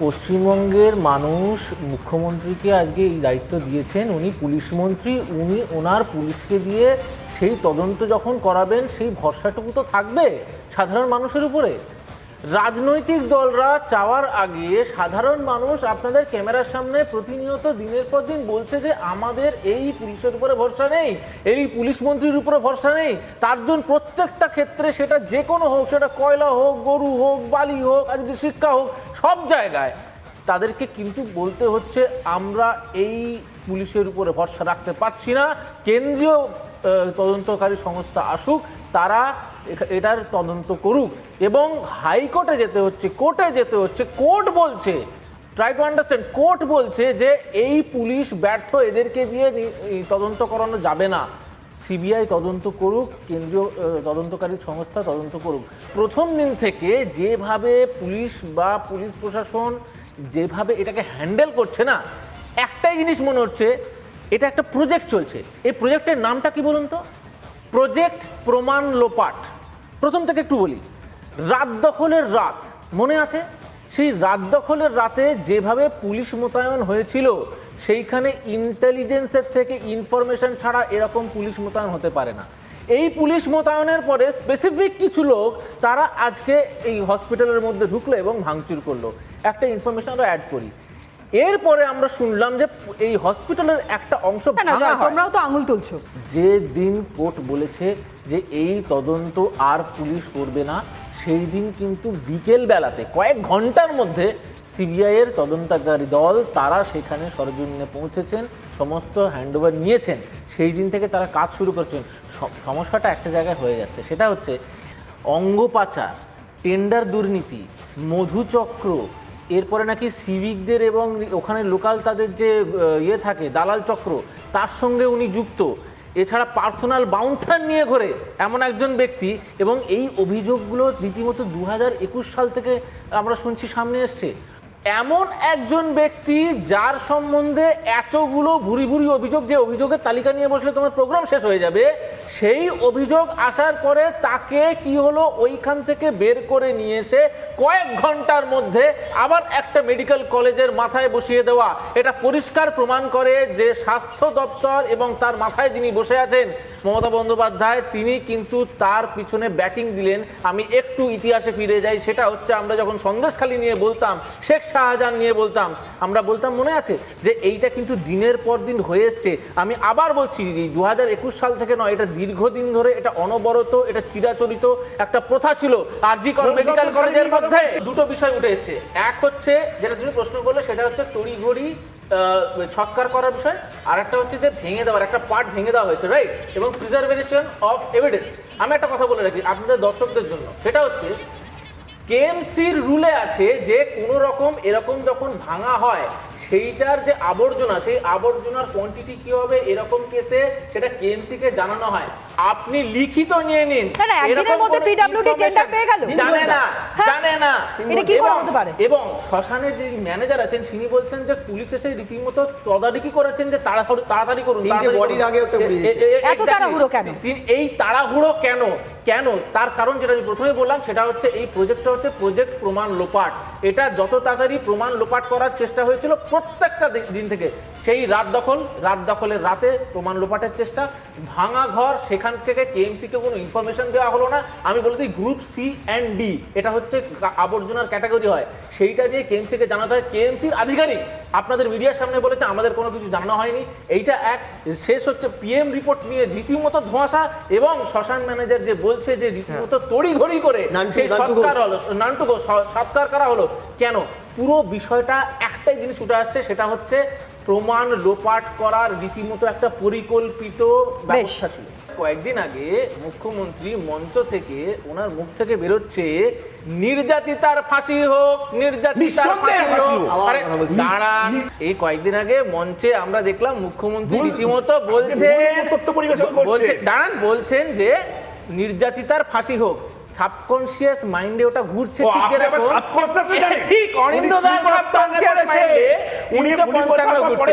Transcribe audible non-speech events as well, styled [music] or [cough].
পশ্চিমবঙ্গের মানুষ মুখ্যমন্ত্রীকে আজকে এই দায়িত্ব দিয়েছেন উনি পুলিশ মন্ত্রী, উনি ওনার পুলিশকে দিয়ে সেই তদন্ত যখন করাবেন সেই ভরসাটুকু তো থাকবে সাধারণ মানুষের উপরে। রাজনৈতিক দলরা চাওয়ার আগে সাধারণ মানুষ আপনাদের ক্যামেরার সামনে প্রতিনিয়ত দিনের পর দিন বলছে যে আমাদের এই পুলিশের উপরে ভরসা নেই, এই পুলিশ মন্ত্রীর উপরে ভরসা নেই। তার জন্য প্রত্যেকটা ক্ষেত্রে সেটা যে কোনো হোক, সেটা কয়লা হোক, গরু হোক, বালি হোক আজকে শিক্ষা হোক, সব জায়গায়। তাদেরকে কিন্তু বলতে হচ্ছে আমরা এই পুলিশের উপরে ভরসা রাখতে পারছি না। কেন্দ্রীয় তদন্তকারী সংস্থা আসুক, তারা এটার তদন্ত করুক। এবং হাইকোর্টে যেতে হচ্ছে, কোর্টে যেতে হচ্ছে, কোর্ট বলছে ট্রাই টু আন্ডারস্ট্যান্ড কোর্ট বলছে যে এই পুলিশ ব্যর্থ, এদেরকে দিয়ে তদন্ত করানো যাবে না। সিবিআই তদন্ত করুক, কেন্দ্রীয় তদন্তকারী সংস্থা তদন্ত করুক। প্রথম দিন থেকে যেভাবে পুলিশ বা পুলিশ প্রশাসন যেভাবে এটাকে হ্যান্ডেল করছে না, একটাই জিনিস মনে হচ্ছে, এটা একটা প্রজেক্ট চলছে। এই প্রজেক্টের নামটা কি বলুন তো? প্রজেক্ট প্রমাণ লোপাট প্রথম থেকে একটু বলি। রাত দখলের রাত। মনে আছে? সেই রাত দখলের রাতে যেভাবে পুলিশ মোতায়েন হয়েছিল, সেইখানে ইন্টেলিজেন্সের থেকে ইনফরমেশন ছাড়া এরকম পুলিশ মোতায়েন হতে পারে না। এই পুলিশ মোতায়েনের পরে স্পেসিফিক কিছু লোক তারা আজকে এই হসপিটালের মধ্যে ঢুকলো এবং ভাঙচুর করল। একটা ইনফরমেশন আমরা অ্যাড করি। এরপরে আমরা শুনলাম যে এই হসপিটালের একটা অংশ। তোমরাও তো আঙুল তুলছো যে দিন কোর্ট বলেছে যে এই তদন্ত আর পুলিশ করবে না সেই দিন কিন্তু বিকেল বেলাতে কয়েক ঘণ্টার মধ্যে সিবিআই এর তদন্তকারী দল তারা সেখানে সরজমিনে পৌঁছেছেন সমস্ত হ্যান্ডওভার নিয়েছেন সেই দিন থেকে তারা কাজ শুরু করছেন সমস্যাটা একটা জায়গায় হয়ে যাচ্ছে সেটা হচ্ছে অঙ্গ পাচার টেন্ডার দুর্নীতি মধুচক্র এরপরে নাকি সিভিকদের এবং ওখানে লোকাল তাদের যে ইয়ে থাকে, দালাল চক্র, তার সঙ্গে উনি যুক্ত। এছাড়া পার্সোনাল বাউন্সার নিয়ে ঘরে এমন একজন ব্যক্তি এবং এই অভিযোগগুলো রীতিমতো দু হাজার একুশ সাল থেকে আমরা শুনছি সামনে এসছে। এমন একজন ব্যক্তি যার সম্বন্ধে এতগুলো ভুরি ভুরি অভিযোগ যে অভিযোগের তালিকা নিয়ে বসলে তোমার প্রোগ্রাম শেষ হয়ে যাবে, সেই অভিযোগ আসার পরে তাকে কি হলো ওইখান থেকে বের করে নিয়ে এসে কয়েক ঘণ্টার মধ্যে আবার একটা মেডিকেল কলেজের মাথায় বসিয়ে দেওয়া। এটা পরিষ্কার প্রমাণ করে যে স্বাস্থ্য দপ্তর এবং তার মাথায় যিনি বসে আছেন মমতা বন্দ্যোপাধ্যায়, তিনি কিন্তু তার পিছনে ব্যাটিং দিলেন। আমি একটু ইতিহাসে ফিরে যাই, সেটা হচ্ছে আমরা যখন সন্দেশখালী নিয়ে বলতাম, শেখ শাহজাহান নিয়ে বলতাম। আমরা বলতাম মনে আছে যে এইটা কিন্তু দিনের পর দিন হয়ে এসছে। আমি আবার বলছি দু হাজার একুশ সাল থেকে নয় এটা দীর্ঘদিন ধরে এটা অনবরত এটা চিরাচরিত একটা প্রথা ছিল। আর জি কর মেডিকেল কলেজের মধ্যে দুটো বিষয় উঠে এসছে। এক হচ্ছে যেটা তুমি প্রশ্ন করলে সেটা হচ্ছে তড়িঘড়ি ছক্কার করার বিষয় আর একটা হচ্ছে যে ভেঙে দেওয়ার একটা পার্ট ভেঙে দেওয়া হয়েছে রাইট এবং প্রিজার্ভেশন অফ এভিডেন্স আমি একটা কথা বলে রাখি আপনাদের দর্শকদের জন্য। সেটা হচ্ছে কেএমসির রুলে আছে যে কোনো রকম এরকম যখন ভাঙা হয়, সেইটার যে আবর্জনা, সেই আবর্জনার কোয়ান্টিটি কি হবে, এরকম কেসে সেটা কেএমসিকে জানানো হয়। আপনি লিখিত নিয়ে নিন। না, একদিনের মধ্যে PWD টেন্ডার পেয়ে গেল? জানে না হ্যাঁ। জানে না। এটা কি করে হতে পারে? এবং শ্মশানের যে ম্যানেজার আছেন তিনি বলছেন যে পুলিশ এসে রীতিমতো তদারকি করেছেন যে তাড়াতাড়ি তাড়াতাড়ি করুন। তাড়াতাড়ি আগে এত তাড়াহুড়ো কেন? এই তাড়াহুড়ো কেন? কেন? তার কারণ যেটা আমি প্রথমে বললাম সেটা হচ্ছে এই প্রজেক্টটা হচ্ছে প্রজেক্ট প্রমাণ লোপাট। এটা যত তাড়াতাড়ি প্রমাণ লোপাট করার চেষ্টা হয়েছিল প্রত্যেকটা দিন থেকে। সেই রাত দখল রাত দখলের রাতে প্রমাণ লোপাটের চেষ্টা ভাঙা ঘর সেখান থেকে কেএমসি কে কোনো ইনফরমেশন দেওয়া হলো না। আমি বলে দিই গ্রুপ সি অ্যান্ড ডি এটা হচ্ছে আবর্জনার ক্যাটাগরি হয়। সেইটা নিয়ে কেএমসি কে জানাতে হয়। কেএমসির আধিকারিক আপনাদের মিডিয়ার সামনে বলেছে আমাদের কোনো কিছু জানানো হয়নি। এইটা এক। শেষ হচ্ছে পিএম রিপোর্ট নিয়ে রীতিমতো ধোঁয়াশা এবং শ্মশান ম্যানেজার যে বলছে যে রীতিমতো তড়িঘড়ি করে সেই সৎকার হলো নান্টু ঘোষ স- সৎকার করা হলো। কেন? পুরো বিষয়টা একটাই জিনিস উঠে আসছে সেটা হচ্ছে প্রমাণ লোপাট করার রীতিমতো একটা পরিকল্পিত ব্যবস্থা ছিল। কয়েকদিন আগে মুখ্যমন্ত্রী মঞ্চ থেকে ওনার মুখ থেকে বেরোচ্ছে নির্যাতিতার ফাঁসি হোক নির্যাতিতার। দাঁড়ান এই কয়েকদিন আগে মঞ্চে আমরা দেখলাম মুখ্যমন্ত্রী রীতিমতো বলছে ভুল তথ্য বলছে দাঁড়ান বলছেন যে নির্যাতিতার ফাঁসি হোক। সাবকনসিয়াস মাইন্ডে ওটা ঘুরছে ঠিক যেরকম। [laughs] ঠিক অনিন্দ্য শ্রীপদ সাবকনসিয়াস মাইন্ডে উনি- তিনশো উনি পঞ্চান্ন ঘুরছে।